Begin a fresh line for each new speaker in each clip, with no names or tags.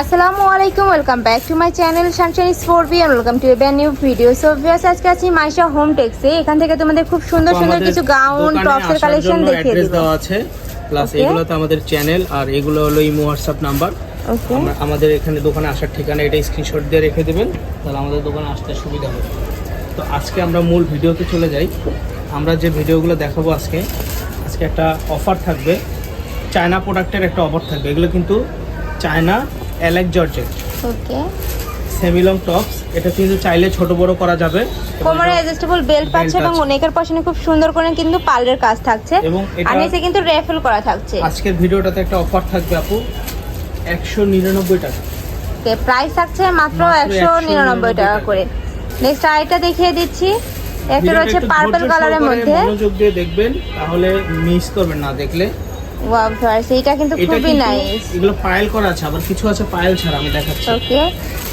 আসসালামু আলাইকুম welcome back to my channel sunshine sport B and welcome to a brand new video so viewers আজকে আছি Maisha home টেক্সে এখান থেকে তোমাদের খুব সুন্দর সুন্দর কিছু গাউন টপসের কালেকশন দেখিয়ে দিব।
দেওয়া আছে। প্লাস এগুলো তো আমাদের চ্যানেল আর এগুলো হলো ইমো হোয়াটসঅ্যাপ নাম্বার আমাদের এখানে দোকানে আসার ঠিকানা এটা স্ক্রিনশট দিয়ে রেখে দেবেন। তাহলে আমাদের দোকানে আসতে সুবিধা হবে। তো আজকে আমরা মূল ভিডিওতে চলে যাই। আমরা যে ভিডিওগুলো দেখাবো আজকে আজকে একটা অফার থাকবে। চায়না প্রোডাক্টের একটা অফার থাকবে। এগুলো কিন্তু China Alec georgette
okay
semi long tops এটা কিন্তু চাইলে ছোট বড় করা যাবে।
কোমরে অ্যাডজাস্টেবল বেল্ট পাচ্ছে এবং
অনেকের
নেকের পাশে খুব সুন্দর করে কিন্তু পার্লের কাজ থাকছে।
এবং এটা-
আর নিচে কিন্তু রেফেল করা থাকছে।
আজকের ভিডিওটাতে একটা অফার থাকবে আপু একশো নিরানব্বই টাকা।
ওকে প্রাইস থাকছে মাত্র
মাত্র
একশো নিরানব্বই
199
টাকা। করে। নেক্সট আইটা দেখিয়ে দিচ্ছি। একটা রয়েছে পার্পল কালারের মধ্যে।
মনোযোগ দিয়ে দেখবেন তাহলে মিস করবেন না দেখলে।
ওয়াও ভিউয়ার্স এইটা কিন্তু
এটা
খুবই নাইস
এগুলো পায়েল করা আছে আবার কিছু আছে পায়েল ছাড়া আমি দেখাচ্ছি।
ওকে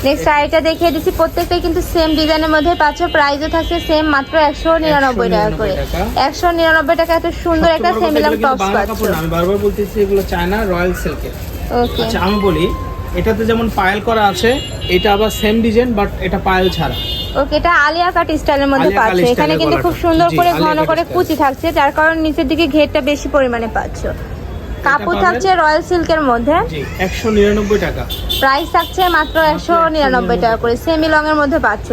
নেক্সট আইটা দেখিয়ে দিচ্ছি প্রত্যেকটাই কিন্তু সেম ডিজাইনের মধ্যে পাচ্ছ প্রাইসও থাকছে সেম মাত্র একশো নিরানব্বই টাকা করে।
199 টাকা।
একশো নিরানব্বই টাকা এত সুন্দর একটা সেমিলাম টপস পাচ্ছ।
আমি বারবার বলতেছি এগুলো চায়না রয়্যাল সিল্কের
ওকে
আচ্ছা আমি বলি এটাতে যেমন পায়েল করা আছে এটা আবার সেম ডিজাইন বাট এটা পায়েল ছাড়া।
ওকে এটা আলিয়া কাট স্টাইলের মধ্যে পাচ্ছ এখানে কিন্তু খুব সুন্দর করে ঘন করে কুচি থাকছে যার কারণে নিচের দিকে ঘেরটা বেশি পরিমাণে পাচ্ছ। কাপড় থাকছে রয়্যাল সিল্কের মধ্যে।
একশো নিরানব্বই টাকা।
প্রাইস থাকছে মাত্র একশো নিরানব্বই টাকা করে। সেমি লং এর মধ্যে পাচ্ছ।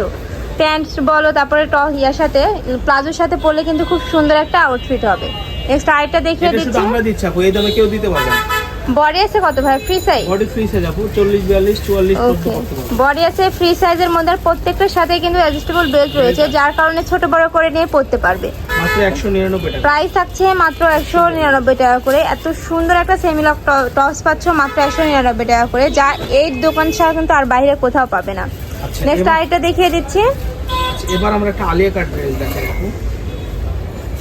প্যান্ট বলো তারপরে টপ ইয়ার সাথে প্লাজোর সাথে পরলে কিন্তু খুব সুন্দর একটা আউটফিট হবে। নেক্সট আরেকটা দেখিয়ে দিচ্ছি।
আমরা দিচ্ছি এই দামে কেউ দিতে পারবে না।
বডি আছে কত ভাই? Free size
body free size আপু। চল্লিশ বিয়াল্লিশ চুয়াল্লিশ পর্যন্ত
ওকে বডি আছে ফ্রি সাইজের মধ্যে প্রত্যেকটার সাথে কিন্তু অ্যাডজাস্টেবল বেল্ট রয়েছে যার কারণে ছোট বড় করে নিয়ে পড়তে পারবে।
মাত্র একশো নিরানব্বই টাকা।
প্রাইস থাকছে মাত্র একশো নিরানব্বই টাকা করে। এত সুন্দর একটা সেমিলক টপস পাচ্ছ মাত্র একশো নিরানব্বই টাকা করে যা এই দোকান ছাড়া কিন্তু আর বাইরে কোথাও পাবে না।
আচ্ছা
নেক্সট
এবার-
আরেকটা দেখিয়ে দিচ্ছি।
আচ্ছা, এবার আমরা একটা আলিয়া কাট ড্রেস আপু।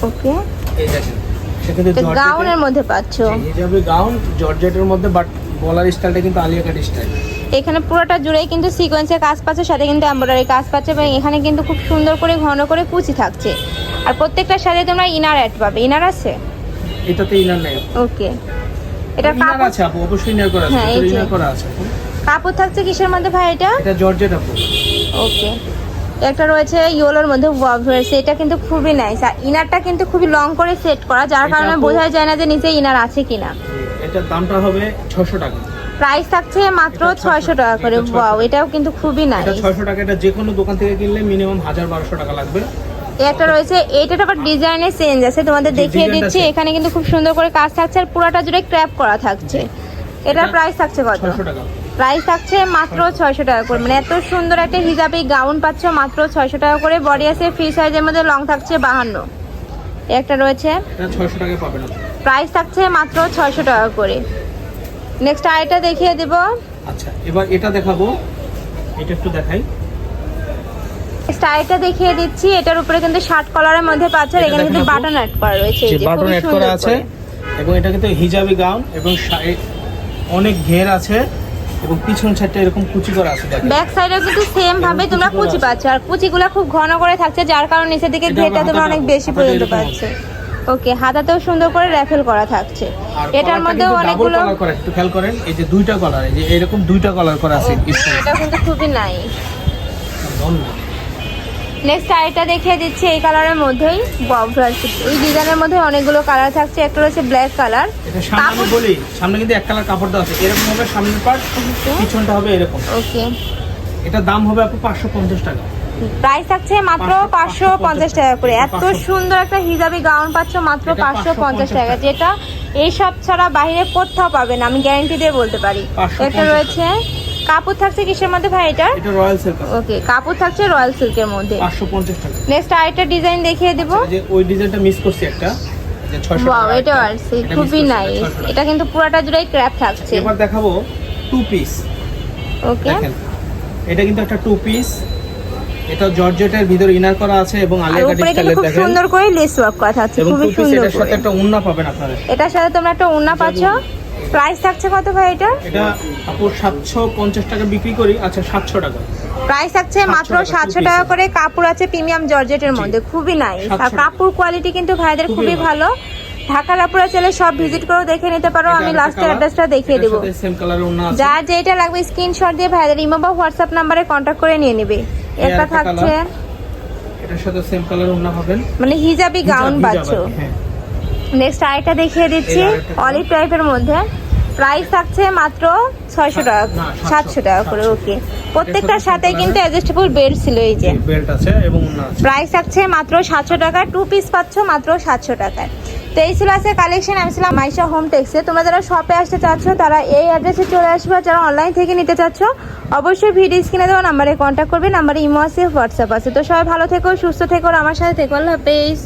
ওকে
এই দেখেন।
গাউনের মধ্যে পাচ্ছ।
হিজাবি গাউন জর্জেটের মধ্যে বাট গলার স্টাইলটা কিন্তু আলিয়া কাট স্টাইল
এখানে পুরোটা জুড়েই কিন্তু সিকোয়েন্সের কাজ পাচ্ছে সাথে কিন্তু এমব্রয়ডারি কাজ পাচ্ছে এবং এখানে কিন্তু খুব সুন্দর করে ঘন করে কুচি থাকছে। আর প্রত্যেকটার সাথে তোমরা ইনার অ্যাড পাবে। ইনার আছে?
এটাতে ইনার নেই।
ওকে এটা কাপড়
আছে আপু অবশ্যই ইনার করা আছে।
হ্যাঁ।
ইনার করা আছে
কাপড় থাকছে কিসের মধ্যে ভাই এটা?
এটা জর্জেট আপু।
ওকে একটা রয়েছে ইয়েলোর মধ্যে ওয়াভ রয়েছে এটা কিন্তু খুবই নাইস আর ইনারটা কিন্তু খুবই লং করে সেট করা যার কারণে বোঝা যায় না যে নিচে ইনার আছে কিনা।
এটার দামটা হবে ছশো টাকা।
প্রাইস থাকছে মাত্র
600
ছয়শো টাকা। করে।
এটা 600
ওয়াও এটাও কিন্তু খুবই
এটা
নাইস
ছয়শো টাকা। এটা যে কোনো দোকান থেকে কিনলে মিনিমাম হাজার বারোশো টাকা লাগবে।
একটা রয়েছে এইটার আবার ডিজাইনের চেঞ্জ আছে তোমাদের দেখিয়ে দিচ্ছি। এখানে কিন্তু খুব সুন্দর করে কাজ থাকছে আর পুরোটা জুড়ে ক্র্যাপ করা থাকছে। এটার
এটা
প্রাইস থাকছে কত?
ছয়শো টাকা।
প্রাইস থাকছে মাত্র ছয়শো টাকা করে। মানে এত সুন্দর একটা হিজাবি গাউন পাচ্ছ মাত্র ছয়শো টাকা করে। বডি আছে ফ্রি সাইজের মধ্যে লং থাকছে বাহান্ন। একটা রয়েছে। প্রাইস থাকছে মাত্র ছয়শো টাকা করে। নেক্সট আরেকটা দেখিয়ে দেব।
আচ্ছা এবার এটা দেখাবো। এটা একটু দেখাই।
আরেকটা দেখিয়ে দিচ্ছি। এটার উপরে কিন্তু শার্ট কলারের মধ্যে পাচ্ছেন
এটা
এখানে কিন্তু। বাটন অ্যাড করা রয়েছে। এই
যে বাটন অ্যাড করা আছে। এবং এটা কিন্তু হিজাবি গাউন এবং অনেক ঘের আছে। এবং পিছন সাইডটা এরকম কুচি করা আছে
ব্যাক সাইডেও কিন্তু সেম ভাবে তোমরা
কুচি।
পাচ্ছ আর কুচিগুলো খুব ঘন করে থাকছে যার কারণে নিচের দিকে ঘেরটা তোমরা অনেক বেশি পর্যন্ত পাচ্ছে। ওকে হাতাতেও সুন্দর করে র্যাফেল করা থাকছে। এটার মধ্যেও অনেকগুলো
একটু খেয়াল করেন এই যে দুইটা কলার এই যে এরকম দুইটা কলার করা আছে
এটা কিন্তু খুবই নাই নেক্সট আরেকটা দেখিয়ে দিচ্ছি এই কালারের মধ্যেই এই ডিজাইনের মধ্যে অনেকগুলো কালার থাকছে একটা রয়েছে ব্ল্যাক কালার
সামনে বলি সামনে কিন্তু এক কালার কাপড় দেওয়া আছে। এরকম হবে সামনের পার্ট পিছনটা হবে এরকম।
ওকে।
এটা দাম হবে আপু পাঁচশো পঞ্চাশ টাকা।
প্রাইস থাকছে মাত্র
পাঁচশো-
পঞ্চাশ টাকা করে। এত সুন্দর একটা হিজাবি গাউন পাচ্ছ মাত্র পাঁচশো পঞ্চাশ
550
টাকা। যেটা এইসব ছাড়া বাইরে কোথাও পাবেন আমি গ্যারান্টি দিয়ে বলতে পারি। এটা রয়েছে কাপড় থাকছে কিসের মধ্যে ভাই এটার
এটা রয়্যাল সিল্ক
ওকে কাপড় থাকছে রয়্যাল সিল্কের মধ্যে।
পাঁচশো পঞ্চাশ টাকা।
নেক্সট আরেকটা ডিজাইন দেখিয়ে দেব।
যে ওই ডিজাইনটা মিস করছি একটা
ওয়াও এটা আসছে খুবই নাইস এটা কিন্তু পুরাটা জুড়েই ক্র্যাপ থাকছে।
এবার দেখাবো টু পিস
ওকে
এটা কিন্তু একটা টু পিস এটা জর্জেটের ভিতর ইনার করা আছে এবং আলিয়া কাট
কিন্তু খুব সুন্দর করে লেস ওয়ার্ক করা
এবং
খুবই সুন্দর
এটার সাথে একটা উন্না পাবেন আপনারা।
এটার সাথে তোমরা একটা ওড়না পাচ্ছ। প্রাইস থাকছে কত ভাই এটা
এটা সাতশো পঞ্চাশ টাকা বিক্রি করি আচ্ছা সাতশো টাকা।
প্রাইস থাকছে মাত্র
টাকা,
সাতশো
two
টাকা করে কাপড় আছে প্রিমিয়াম জর্জেটের মধ্যে খুবই নাইস আর কাপড় কোয়ালিটি কিন্তু ভাইদের
খুবই
ভালো। ঢাকার আপুরা চলে সব ভিজিট করে দেখে নিতে পারো আমি লাস্টের অ্যাড্রেসটা দেখিয়ে দেবো। যার যেটা লাগবে স্ক্রিনশট দিয়ে ভাইদের ইমো বা হোয়াটসঅ্যাপ নাম্বারে কন্ট্যাক্ট করে নিয়ে নেবে। একটা থাকছে
এটার সাথে সেম কালার ওন্না পাবেন
মানে হিজাবি গাউন
কি, হ্যাঁ।
নেক্সট আরেকটা দেখিয়ে দিচ্ছি অলিভ টাইপের মধ্যে। প্রাইস থাকছে মাত্র ছয়শো টাকা
সাতশো,
টাকা করে ওকে প্রত্যেকটার
সাথে
কিন্তু অ্যাডজাস্টেবল বেড ছিল এই যে।
বেল্ট আছে এবং
প্রাইস থাকছে মাত্র সাতশো টাকা টু পিস পাচ্ছ মাত্র সাতশো টাকায় তো এই ছিল আছে কালেকশন আমি ছিলাম মাইশা হোম টেক্সে তোমরা যারা শপে আসতে চাচ্ছ তারা এই অ্যাড্রেসে চলে আসবে। যারা অনলাইন থেকে নিতে চাচ্ছ অবশ্যই ভিডিও স্ক্রিনে দেওয়া নাম্বারে কন্ট্যাক্ট করবে। নাম্বারে ইমো আছে হোয়াটসঅ্যাপ আছে। তো সবাই ভালো থেকো সুস্থ থেকো আমার সাথে থেকো। আল্লাহ হাফেজ।